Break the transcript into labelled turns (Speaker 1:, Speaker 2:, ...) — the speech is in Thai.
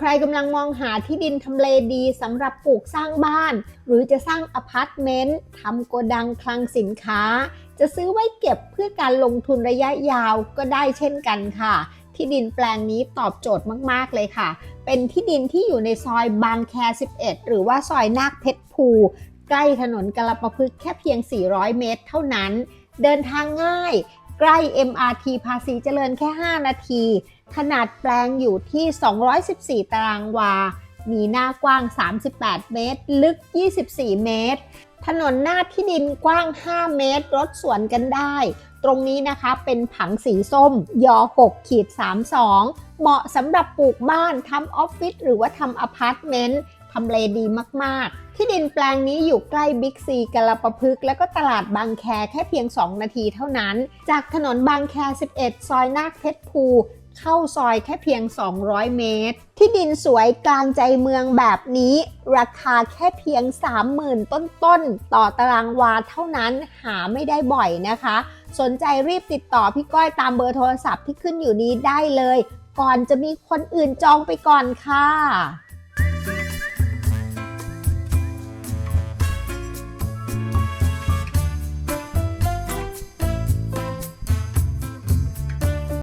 Speaker 1: ใครกำลังมองหาที่ดินทำเลดีสำหรับปลูกสร้างบ้าน หรือจะสร้างอพาร์ตเมนต์ทำโกดังคลังสินค้า จะซื้อไว้เก็บเพื่อการลงทุนระยะยาวก็ได้เช่นกันค่ะ ที่ดินแปลงนี้ตอบโจทย์มาก ๆ เลยค่ะ เป็นที่ดินที่อยู่ในซอยบางแค 11 หรือว่าซอยนาคเพชรภู ใกล้ถนนกาลปะพฤกแค่เพียง 400 เมตร เท่านั้น เดินทางง่าย ใกล้ MRT ภาษีเจริญแค่ 5 นาที ขนาดแปลงอยู่ที่ 214 ตารางวา มีหน้ากว้าง 38 เมตร ลึก 24 เมตร ถนนหน้าที่ดินกว้าง 5 เมตร รถสวนกันได้ ตรงนี้นะคะเป็นผังสีส้ม ย6ขีด32 เหมาะสำหรับปลูกบ้านทำออฟฟิศหรือว่าทำอพาร์ตเมนต์ ทำเลดีมากๆ ที่ดินแปลงนี้อยู่ใกล้บิ๊กซีกาลปะพฤกและก็ตลาดบางแคแค่เพียง 2 นาทีเท่านั้น จากถนนบางแค 11 ซอยนาคเพชรภูเข้าซอยแค่เพียง 200 เมตร ที่ดินสวยกลางใจเมืองแบบนี้ ราคาแค่เพียง 30,000 ต้นๆ ต่อตารางวาเท่านั้นหาไม่ได้บ่อยนะคะ สนใจรีบติดต่อพี่ก้อยตามเบอร์โทรศัพท์ที่ขึ้นอยู่นี้ได้เลย ก่อนจะมีคนอื่นจองไปก่อนค่ะ